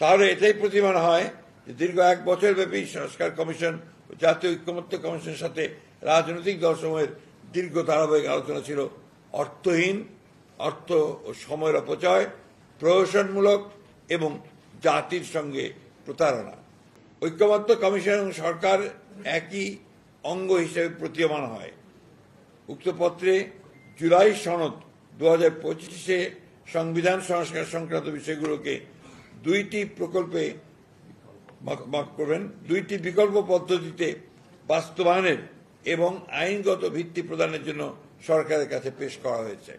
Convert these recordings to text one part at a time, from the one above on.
তাহলে এটাই প্রতিমান হয় যে দীর্ঘ এক বছর ব্যাপী সংস্কার কমিশন জাতীয় ঐক্যমত্য কমিশনের সাথে রাজনৈতিক দলসমূহের দীর্ঘ ধারাবাহিক আলোচনা ছিল অর্থহীন, অর্থ ও সময়ের অপচয়, প্রহসনমূলক এবং জাতির সঙ্গে প্রতারণা। ঐক্যমত্য কমিশন এবং সরকার একই অঙ্গ হিসেবে প্রতীয়মান হয়। উক্ত পত্রে জুলাই সনদ দু হাজার সংবিধান সংস্কার সংক্রান্ত বিষয়গুলোকে দুইটি প্রকল্পে মাফ- করবেন, দুইটি বিকল্প পদ্ধতিতে বাস্তবায়নের এবং আইনগত ভিত্তি প্রদানের জন্য সরকারের কাছে পেশ করা হয়েছে।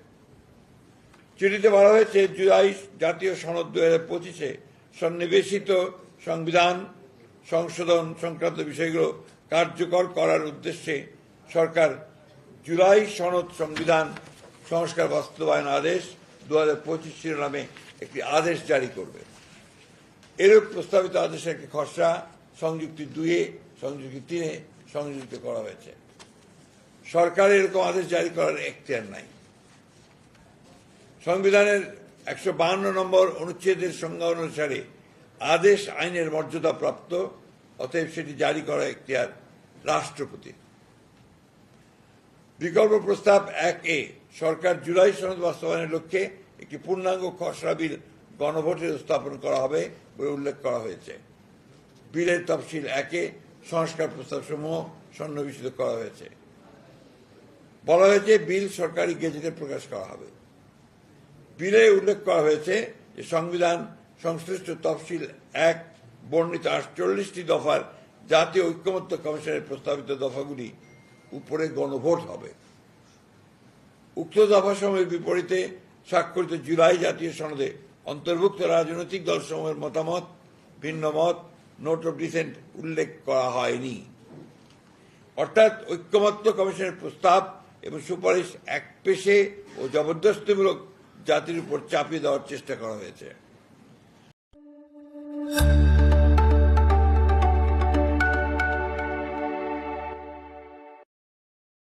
চিঠিতে বলা হয়েছে, জুলাই জাতীয় সনদ দু হাজার পঁচিশে সন্নিবেশিত সংবিধান সংশোধন সংক্রান্ত বিষয়গুলো কার্যকর করার উদ্দেশ্যে সরকার জুলাই সনদ সংবিধান সংস্কার বাস্তবায়ন আদেশ দু হাজার পঁচিশ শিরোনামে একটি আদেশ জারি করবে। এরূপ প্রস্তাবিত আদেশের একটি খসড়া, সংযুক্তি দুইয়ে, সংযুক্তি তিনে সংযুক্ত করা হয়েছে। সরকার এরকম আদেশ জারি করার এখতিয়ার নাই। সংবিধানের একশো বাহান্ন নম্বর অনুচ্ছেদের সংজ্ঞা অনুসারে আদেশ আইনের মর্যাদা প্রাপ্ত অতএব সেটি জারি করা এখতিয়ার রাষ্ট্রপতি বিকল্প প্রস্তাব এক এ, সরকার জুলাই সনদ বাস্তবায়নের লক্ষ্যে একটি পূর্ণাঙ্গ খসড়া বিল গণভোটে স্থাপন করা হবে বলে উল্লেখ করা হয়েছে। বিলের তফসিল একে সংস্কার প্রস্তাব সমূহ সন্নিবেশিত করা হয়েছে। বলা হয়েছে বিল সরকারি গেজেটে প্রকাশ করা হবে। বিলে উল্লেখ করা হয়েছে যে সংবিধান সংশ্লিষ্ট তফসিল এক বর্ণিত আটচল্লিশটি দফার জাতীয় ঐক্যমত্য কমিশনের প্রস্তাবিত দফাগুলি উপরে গণভোট হবে। উক্ত দফাসমূহের বিপরীতে স্বাক্ষরিত জুলাই জাতীয় সনদে অন্তর্ভুক্ত রাজনৈতিক দলসমূহের মতামত ভিন্ন মত নোট অফ ডিসেন্ট উল্লেখ করা হয়নি। অর্থাৎ ঐক্যমত্য কমিশনের প্রস্তাব এবং সুপারিশ এক পেশে ও জবরদস্তিমূলক জাতির উপর চাপিয়ে দেওয়ার চেষ্টা করা হয়েছে।